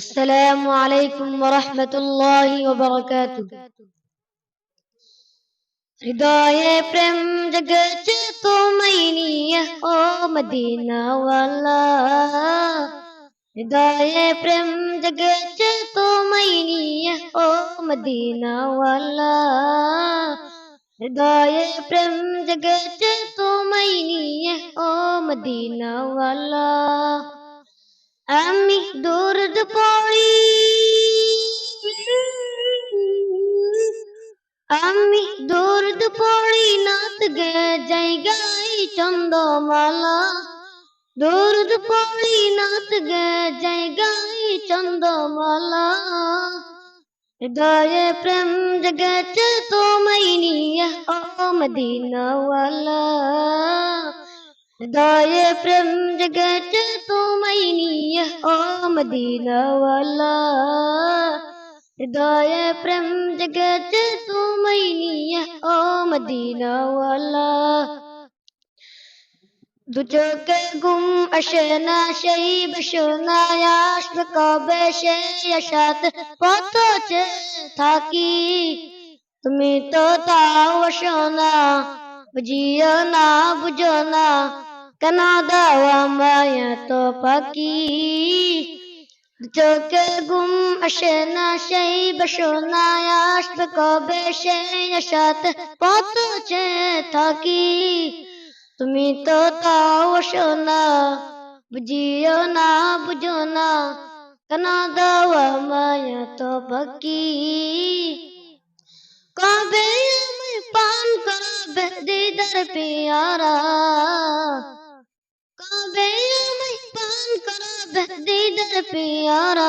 السلام عليكم ورحمة الله وبركاته. رضاي برم جگچ تو مئنی أو مدينة والا رضاي برم جگچ تو مئنی أو مدینہ والا رضاي برم جگچ تو مئنی أو مدینہ والا আমি দূরদ পড়ি। আমি দূরদ পড়ি, নাত গে জায়গায় চন্দ্রমালা। দূরদ পড়ি, নাত গে জায়গায় চন্দ্রমালা। হৃদয়ে প্রেম জগেছে তোমায় নিয়ে, ও মদিনাওয়ালা। হৃদয়ে প্রেম জগেছে তোমায় নিয়ে ও মদিনাওয়ালা হৃদয়ে প্রেম জগেছে তোমায় নিয়ে ও মদিনাওয়ালা দু চোখে ঘুম আসে না সেই বেশনায় আসবে কবে সেই আশাতে কত থাকি তুমি তো তাও আসো বুঝিও না বুঝো না কেন দাও আমায় তো পাখি চোখে ঘুম আসে না, সেই বেশনায় আসবে কবে? সেই আশাতে কত থাকি। তুমি তো তাও আসো না, বুঝিও না, বুঝো না। কেন দাও মায়া তো বাকি কবে আমি পান করবে দিদার পিয়ারা? मैं पान करा बहदी दर प्यारा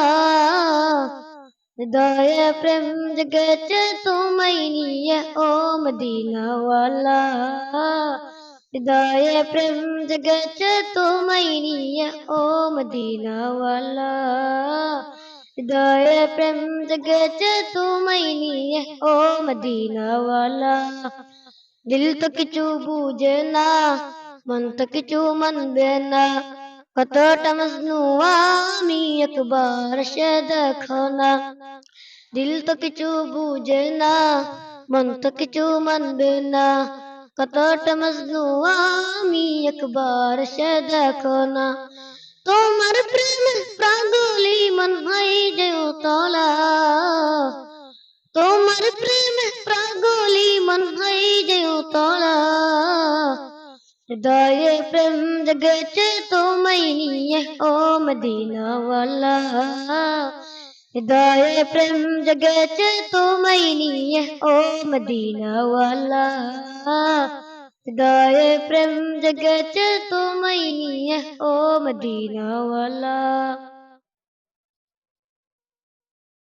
दाया प्रेम जगत तो मैनी ओ मदीना वाला दाया प्रेम जगत तो मैनी ओ मदीना वाला दाया प्रेम जगत तो मैनी ओ मदीना वाला दिल तो किचू बूझना কিছু মানবে না কতটা মজনু আমি একবার সে দেখো না দিল তো কিছু বুঝে না মন তো কিছু মানবে না কতটা মজনু আমি একবার সে দেখো না তোমার প্রেম প্রাগলি মন হয়ে যেও তলা তোমার প্রেম প্রাগলি মন হয়ে हृदय प्रेम जगत तो मैनी ओ मदीना वाला। हृदय प्रेम जगत तो मैनी ओ मदीना वाला। हृदय प्रेम जगत तो मैनी ओ मदीना वाला।